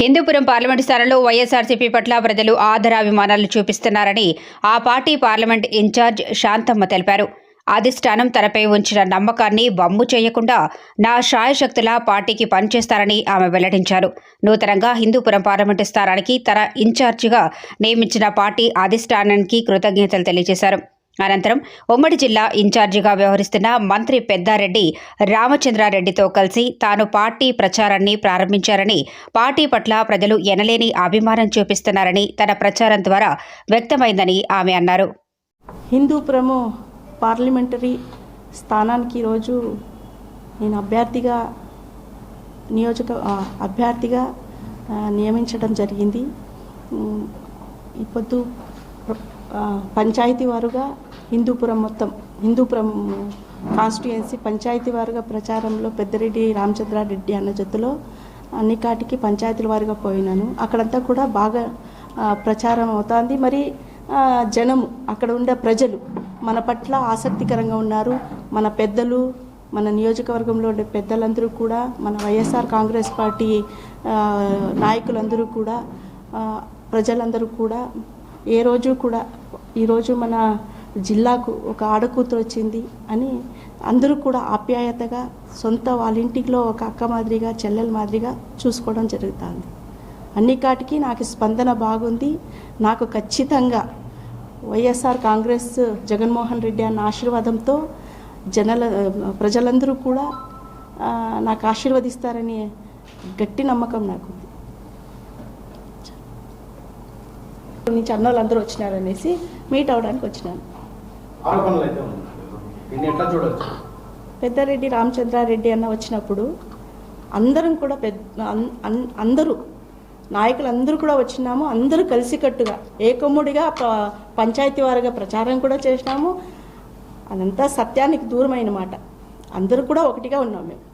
Hindupuram parliament స్థానంలో వైఎస్ఆర్సీపీ పట్ల ప్రజలు ఆదరాభిమానాలు చూపిస్తున్నారని ఆ పార్టీ పార్లమెంట్ ఇన్ఛార్జ్ శాంతమ్మ తెలిపారు. అధిష్టానం తనపై ఉంచిన నమ్మకాన్ని బమ్ము చేయకుండా నా శాయశక్తులా పార్టీకి పనిచేస్తారని ఆమె వెల్లడించారు. నూతనంగా హిందూపురం పార్లమెంటు స్థానానికి తన ఇన్ఛార్జిగా నియమించిన పార్టీ అధిష్టానానికి కృతజ్ఞతలు తెలియజేశారు. అనంతరం ఉమ్మడి జిల్లా ఇన్ఛార్జిగా వ్యవహరిస్తున్న మంత్రి పెద్దారెడ్డి రామచంద్రారెడ్డితో కలిసి తాను పార్టీ ప్రచారాన్ని ప్రారంభించారని పార్టీ పట్ల ప్రజలు ఎనలేని అభిమానం చూపిస్తున్నారని తన ప్రచారం ద్వారా వ్యక్తమైందని ఆమె అన్నారు. హిందూ ప్రమో పార్లమెంటరీ స్థానానికి ఈరోజు నేను అభ్యర్థిగా నియోజక అభ్యర్థిగా నియమించడం జరిగింది. ఇప్పుడు ఈ పొద్దు పంచాయతీ వారుగా హిందూపురం మొత్తం హిందూపురం కాన్స్టిట్యుయెన్సీ పంచాయతీ వారుగా ప్రచారంలో పెద్దిరెడ్డి రామచంద్రారెడ్డి అన్న జతలో అన్ని కాటికి పంచాయతీల వారుగా పోయినాను. అక్కడంతా కూడా బాగా ప్రచారం అవుతుంది. మరి జనము అక్కడ ఉండే ప్రజలు మన పట్ల ఆసక్తికరంగా ఉన్నారు. మన పెద్దలు మన నియోజకవర్గంలో ఉండే పెద్దలందరూ కూడా మన వైఎస్ఆర్ కాంగ్రెస్ పార్టీ నాయకులందరూ కూడా ప్రజలందరూ కూడా ఏ రోజు కూడా ఈరోజు మన జిల్లాకు ఒక ఆడకూతురు వచ్చింది అని అందరూ కూడా ఆప్యాయతగా సొంత వాళ్ళ ఇంటిలో ఒక అక్క మాదిరిగా చెల్లెల మాదిరిగా చూసుకోవడం జరుగుతుంది. అన్నికాటికి నాకు స్పందన బాగుంది. నాకు ఖచ్చితంగా వైఎస్ఆర్ కాంగ్రెస్ జగన్మోహన్ రెడ్డి అన్న ఆశీర్వాదంతో జనల ప్రజలందరూ కూడా నాకు ఆశీర్వదిస్తారని గట్టి నమ్మకం నాకు నుంచి అన్నోళ్ళందరూ వచ్చినారనేసి మీట్ అవడానికి వచ్చినాను. ఆరోపణలు అయితే ఉన్నాయి ఎట్లా చూడొచ్చు? పెద్దారెడ్డి రామచంద్రారెడ్డి అన్న వచ్చినప్పుడు అందరం కూడా పెద్ద అన్- అన్- అందరూ నాయకులు అందరూ కూడా వచ్చినాము. అందరూ కలిసికట్టుగా ఏకమ్ముడిగా ప- పంచాయతీ వారిగా ప్రచారం కూడా చేసినాము. అదంతా సత్యానికి దూరమైన మాట. అందరూ కూడా ఒకటిగా ఉన్నాం మేము.